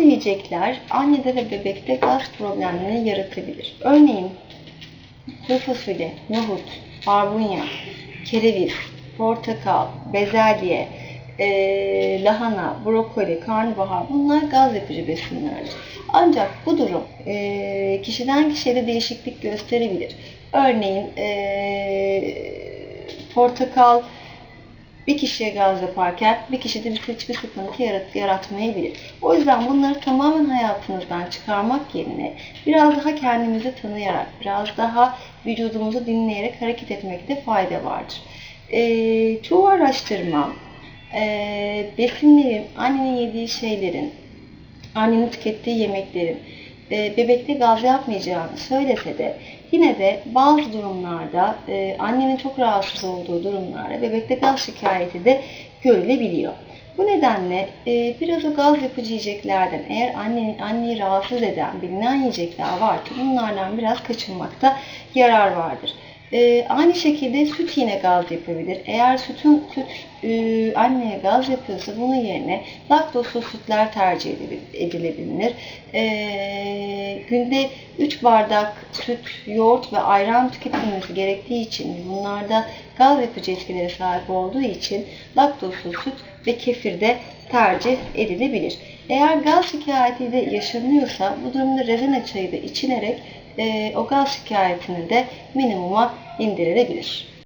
Bazı yiyecekler annede ve bebekte gaz problemini yaratabilir. Örneğin kuru fasulye, nohut, barbunya, kereviz, portakal, bezelye, eee, lahana, brokoli, karnabahar bunlar gaz yapıcı besinlerdir. Ancak bu durum eee, kişiden kişiye de değişiklik gösterebilir. Örneğin eee, portakal bir kişiye gaz yaparken bir kişide bir hiçbir sıkıntı yarat- yaratmayabilir. O yüzden bunları tamamen hayatınızdan çıkarmak yerine biraz daha kendimizi tanıyarak, biraz daha vücudumuzu dinleyerek hareket etmekte fayda vardır. Ee, çoğu araştırma e, besinlerin, annenin yediği şeylerin, annenin tükettiği yemeklerin e, bebekte gaz yapmayacağını söylese de yine de bazı durumlarda e, annenin çok rahatsız olduğu durumlarda bebekte gaz şikayeti de görülebiliyor. Bu nedenle e, biraz o gaz yapıcı yiyeceklerden eğer annenin anneyi rahatsız eden bilinen yiyecekler varsa bunlardan biraz kaçınmakta yarar vardır. E, aynı şekilde süt yine gaz yapabilir. Eğer sütün süt e, anneye gaz yapıyorsa bunun yerine laktozsuz sütler tercih edilebilir. E, günde 3 bardak süt, yoğurt ve ayran tüketilmesi gerektiği için bunlarda gaz yapıcı etkilere sahip olduğu için laktozsuz süt ve kefir de tercih edilebilir. Eğer gaz şikayeti de yaşanıyorsa bu durumda rezene çayı da içilerek e, o gaz şikayetini de minimuma indirilebilir.